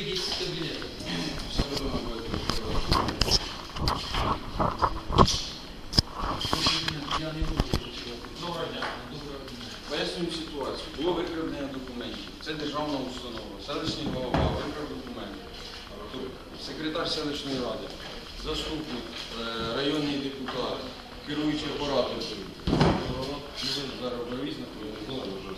вийдіть з кабінету. Я. Пояснюємо ситуацію. Було викрадення документів. Це державна установа. Селищний голова викрав документи. Секретар селищної ради, заступник, е, районний депутат, керуючий апаратом.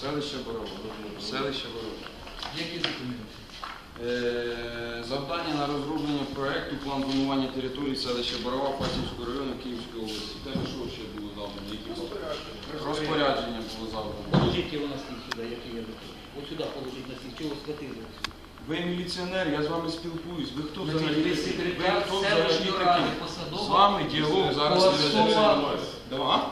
Селище Борова. Селище Борова. Які документи? Е, Завдання на розроблення проекту план планування території селища Борова Фастівського району Київської області. Те, що ще було завдано? Які розпорядження було завдано? Положіть його на стіл сюди, який я викликав. Ось сюди положіть на стіл. Чого схватили? Ви міліціонер, я з вами спілкуюсь. Ви хто взагалі? ви хто взагалі такі? З вами діалог зараз не ведеться. Да?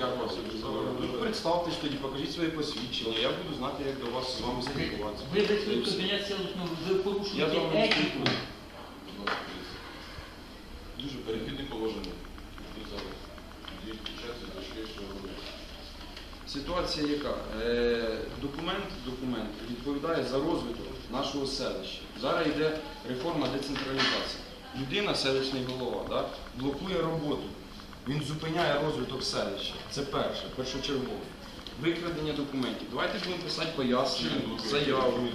Як вас Ну, Представтесь тоді, покажіть своє посвідчення. Я буду знати, як до вас з вами спілкуватися. Ви зайшли в кабінет селищного, ви Я порушуєте з вами не етику. Дуже перехідне положення. Зараз. Ситуація яка? Е, документ, документ відповідає за розвиток нашого селища. Зараз йде реформа децентралізації. Людина, селищний голова, да, блокує роботу. Він зупиняє розвиток селища. Це перше, першочергово. Викрадення документів. Давайте будемо писати пояснення, заяву.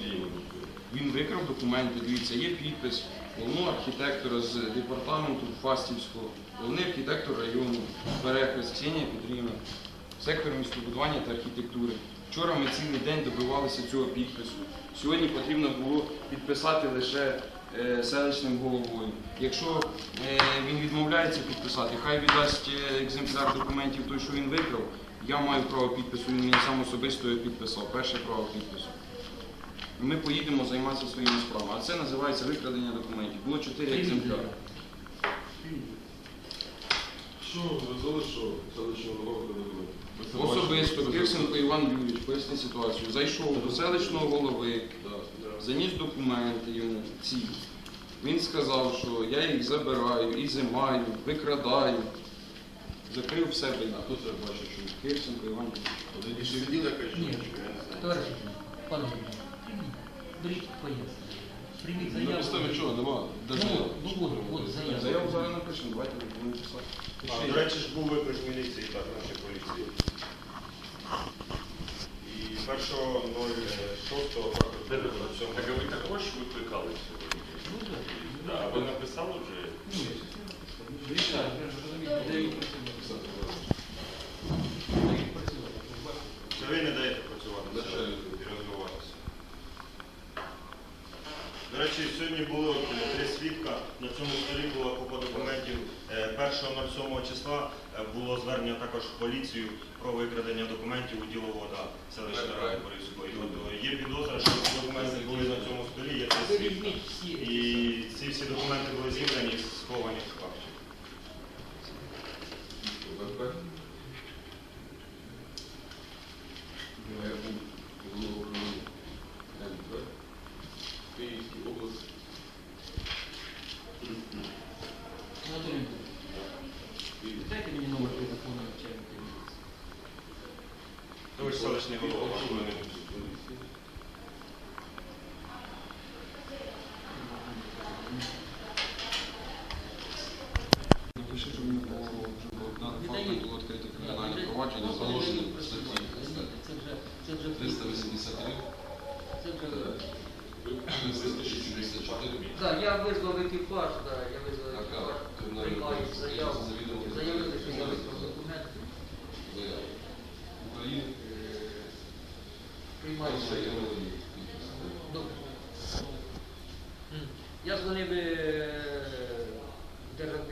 Він викрав документи, дивіться, є підпис головного архітектора з департаменту Фастівського, головний архітектор району, перехрест Ксенія Петрівна, сектор містобудування та архітектури. Вчора ми цілий день добивалися цього підпису. Сьогодні потрібно було підписати лише селищним головою. Якщо е, він відмовляється підписати, хай віддасть е, екземпляр документів той, що він викрав. Я маю право підпису, він мені сам особисто його підписав. Перше право підпису. Ми поїдемо займатися своїми справами. А це називається викрадення документів. Було чотири екземпляри. Що ви залишили селищного? Ви це Особисто? Кирсенко Іван Юрійович поясни ситуацію. Зайшов до селищного голови. Заніс документи йому ці. Він сказав, що я їх забираю, ізимаю, викрадаю. Закрив в себе. А хто це бачить, що Кирсенко Іван Юрійович. один інший відділ якась Ні. я не знаю. Товариш, пане. Беріть пояснення. Прийміть На заяву. підставі чого нема? Даже Ну, ну, от, от, заяву. Заяву зараз напишемо, давайте будемо писати. А, до речі ж був виклик міліції, так, нашої поліції. І 1.06 факту на цьому. Так а ви також викликали сьогодні? Ну, так. Да, а ви написали вже? Ні. Рішаю, ви не даєте працювати і розвиватися. До речі, сьогодні були от, е, три свідка. На цьому столі. Е, 1.07 числа е, було звернення також в поліцію про викрадення документів у діловода селищної ради Борисської. От, е, Є підозра, що ці документи були на цьому столі, є Ви всі. І ці всі документи були зібрані і сховані в шкафчик. Київській області. Дайте мені номер телефону. Ну, ви ж селищний голова. Напиши, щоб мені було, щоб на було відкрите кримінальне провадження, заложене в статті. Це вже, це вже 383. Це вже... 364. Так, я визвав екіпаж, да, я визвав екіпаж, приймаю заяву. Я визвав документи, Заява. України. заяву. Добре. Я дзвонив е, в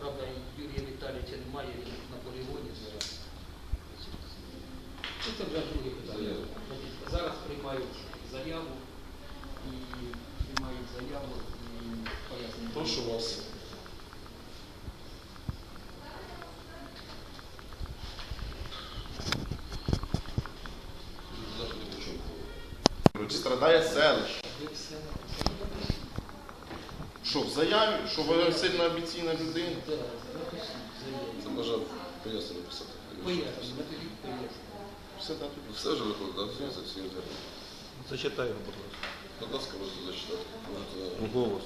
правда, Юрія Віталійовича немає, на полігоні зараз. Ну, Це вже друге питання. Зараз приймають заяву і приймають заяву і пояснення. Прошу вас. Заяві? Що ви сильно амбіційна людина? Це бажав пояснення написати. Пояснення, напишіть пояснення. Все. Все вже викладав, за всім. Зачитай його, будь ласка. Будь ласка, можете зачитати. Можете Голос.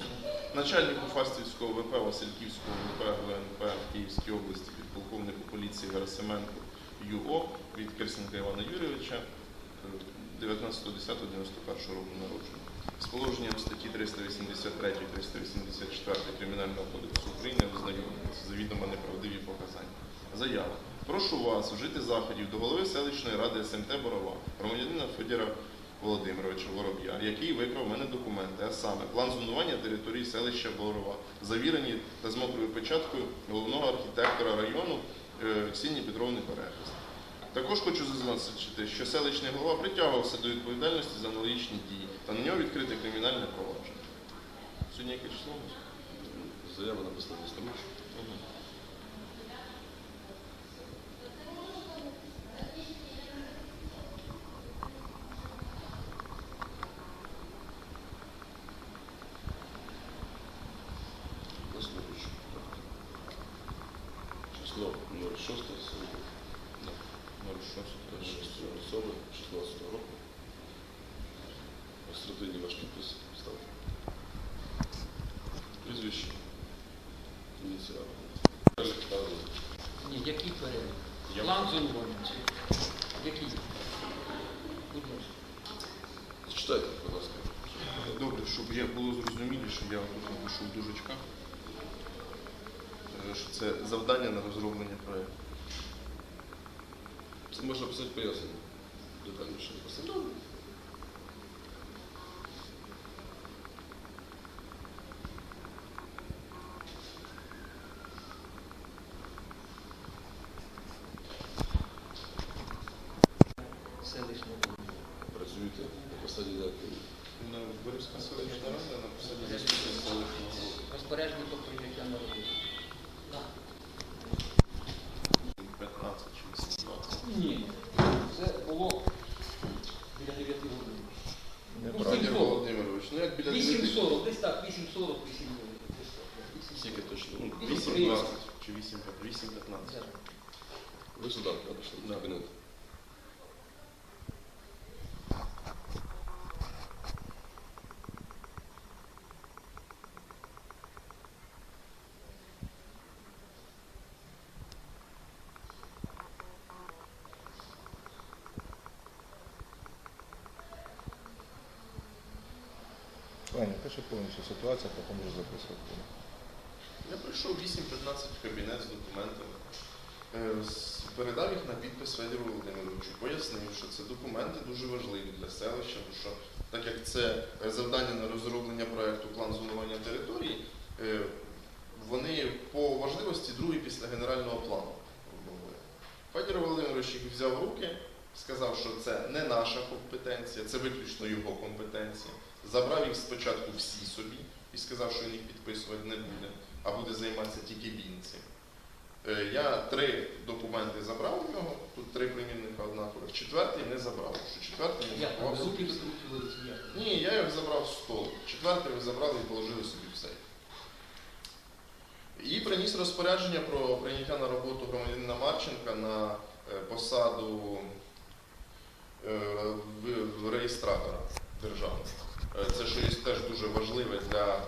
Начальнику Фастівського ВП Васильківського ВП ГУНП в Київській області підполковнику поліції Герасименко ЮО від Кирсенка Івана Юрійовича е, 19.10.91 року народження. З положенням статті 383 384 Кримінального кодексу України ознайомлюється завідомо неправдиві показання. Заява. Прошу вас вжити заходів до голови селищної ради СМТ Борова, громадянина Федора Володимировича Вороб'я, який викрав мене документи, а саме план зонування території селища Борова, завірені та з мокрою печаткою головного архітектора району е, Ксенії Петровни Перехрест. Також хочу зазначити, що селищний голова притягувався до відповідальності за аналогічні дії та на нього відкрите кримінальне провадження. Сьогодні яке число? Заява написана на сторінці. Прізвище. Ставили. Ні, який перелік? План зонування який? Будь ласка. Зачитайте, будь ласка. Добре, щоб я було зрозуміліше, я тут напишу в дужечках, е, що це завдання на розроблення проєкту. Це можна писати пояснення. Детальніше написати. Селищного. Працюєте на посаді директора. На Борівська селищна рада на посаді заступника селищного голови. Розпорядження про прийняття на роботу. 15 чи 18. Ні. Це було біля 9 годин. Федір Володимирович, ну як біля 8.40, десь так, 8.40, 8.40. десь так, да, Скільки точно? Ну, Ну, 8.15 чи 8.15. 8.40. Ви сюди, да, пішли, в кабінет. Ваня, пиши повністю ситуацію, а потім вже записувати. Я прийшов 8.15 в кабінет з документами. Е, Передав їх на підпис Федору Володимировичу. Пояснив, що це документи дуже важливі для селища, тому що так як це завдання на розроблення проєкту план зонування території, е, вони по важливості другі після генерального плану. грубо. Федір Володимирович їх взяв руки, сказав, що це не наша компетенція, це виключно його компетенція. Забрав їх спочатку всі собі і сказав, що він їх підписувати не буде, а буде займатися тільки він цим. Е, Я три документи забрав у нього, тут три примірника однакових, четвертий не забрав. Що четвертий не як? Ні, я його забрав в стол. Четвертий ви забрали і положили собі в сейф. І приніс розпорядження про прийняття на роботу громадянина Марченка на е, посаду е, реєстратора державного. Е, Це що є теж дуже важливе для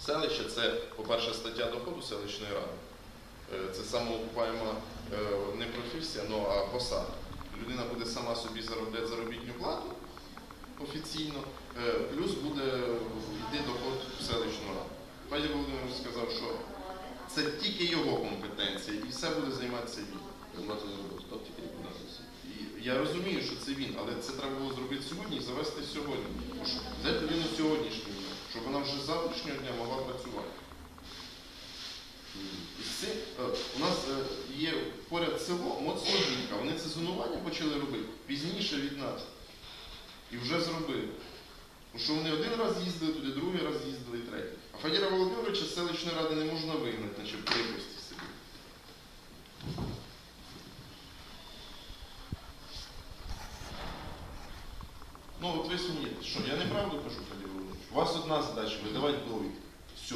селища. Це, по-перше, стаття доходу селищної ради. Е, Це самоокупаєма е, не професія, ну, а посада. Людина буде сама собі заробляти заробітну плату офіційно, плюс буде йти доход в селищну раду. Федір Володимирович сказав, що це тільки його компетенція і все буде займатися він. Тільки. І я розумію, що це він, але це треба було зробити сьогодні і завести сьогодні. Взяти людину сьогоднішнього дня, щоб вона вже з завтрашнього дня могла працювати. І цим, е, у нас е, є поряд село Моцлогінка, вони це зонування почали робити пізніше від нас. І вже зробили. Тому що вони один раз їздили туди, другий раз їздили, і третій. А Федіра Володимировича з селищної ради не можна вигнати, наче крепості собі. ви смієтесь? Що, я неправду кажу, Сергій Володимирович? У вас одна задача видавати довідки. Все.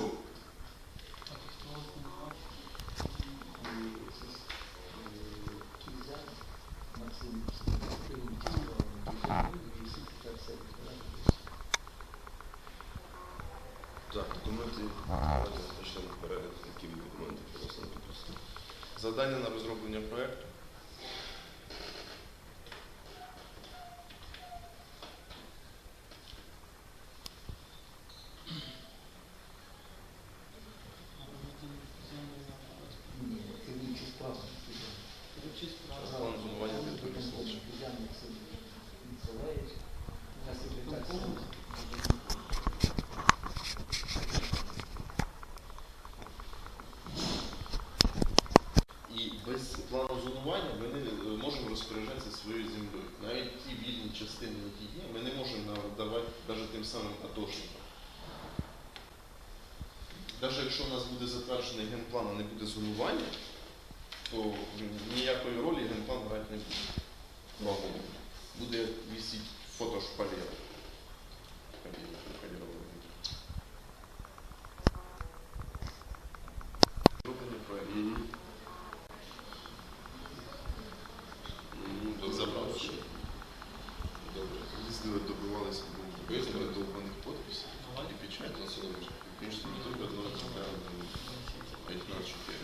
Так, документи почнемо на на розроблення проєкту. І без плану зонування ми не е, можемо розпоряджатися своєю землею. Навіть ті вільні частини, які є, ми не можемо надавати навіть тим самим атошникам. Навіть якщо у нас буде затверджений генплан, а не буде зонування, то ніякої ролі генплан грати не буде. Слава Богу. Буде висіти фото шпалера. Зроблення проекту. Ну, добре. Забрав ще. Добре. Їздили, добивалися виставили довбаних підписів і печать на силових. Конечно, не только 20 а 15 4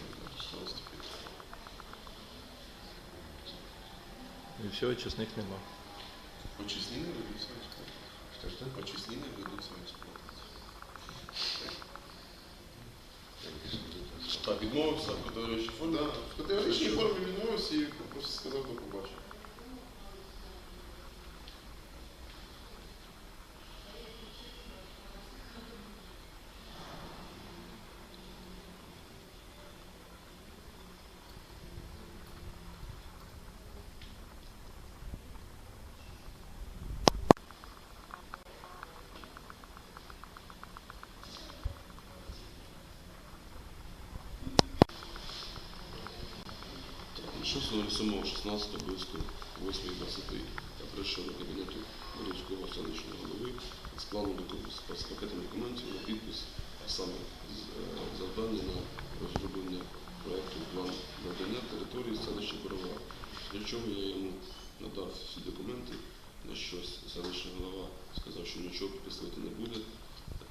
І все, чесних нема. Почиснины ведутся в эксплуатацию. Что что? Почиснины ведутся в эксплуатацию. Так, відмовився в категоричній формі. Да, в категоричній формі відмовився і просто сказав, до побачення. 6.07.16 близько 8.20 я прийшов до кабінету Борівського селищного голови з планом з пакетом документів на підпис, а саме е, завдання на розроблення проєкту план надання території селища Борова. Для чого я йому надав всі документи, на що селищний голова сказав, що нічого підписувати не буде,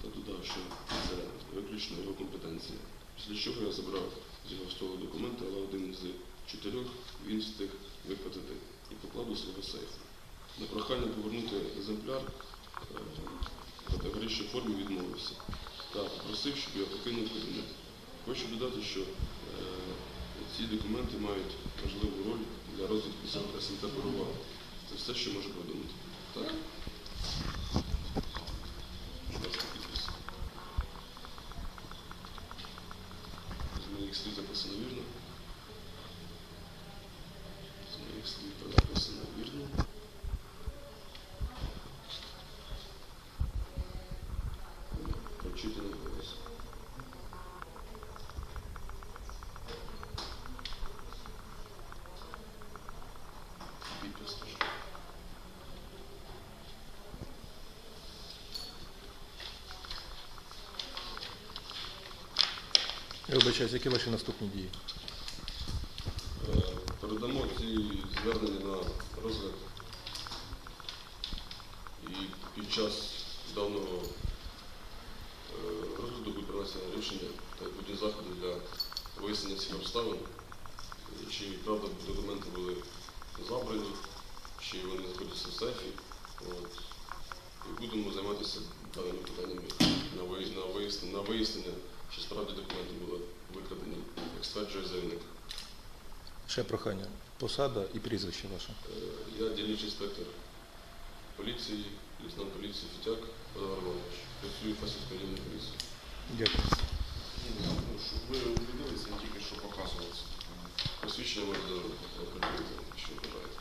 та додав, що це виключно його компетенція. Після чого я забрав з його столу документи, але один з чотирьох він встиг виплатити і поклав до свого сейфу. На прохання повернути екземпляр е, в категоричній формі відмовився та попросив, щоб я покинув кабінет. Хочу додати, що е, ці документи мають важливу роль для розвитку СМТ Борова. Це все, що можу подумати. Так? З вірно. Моїх слів записано вірно. Прочитано голос. Підпис теж. Я вибачаюсь, які ваші наступні дії? Передамо ці звернення на розгляд. І під час даного е, розгляду буде принесено рішення та відповідні заходи для вияснення цих обставин, чи правда документи були забрані, чи вони знаходяться в сейфі. От. І будемо займатися даними питаннями на вияснення, на вияснення, чи справді документи були викрадені, як стверджує заявник. Ще прохання. Посада і прізвище ваше. Е, я дільничний інспектор поліції, лейтенант поліції Фітяк Володимир Романович. Працюю фасівської рівної поліції. Дякую. Ну, Щоб ви убедилися, не тільки що показувалося. Посвідчення можна е, подивитися, що бажаєте.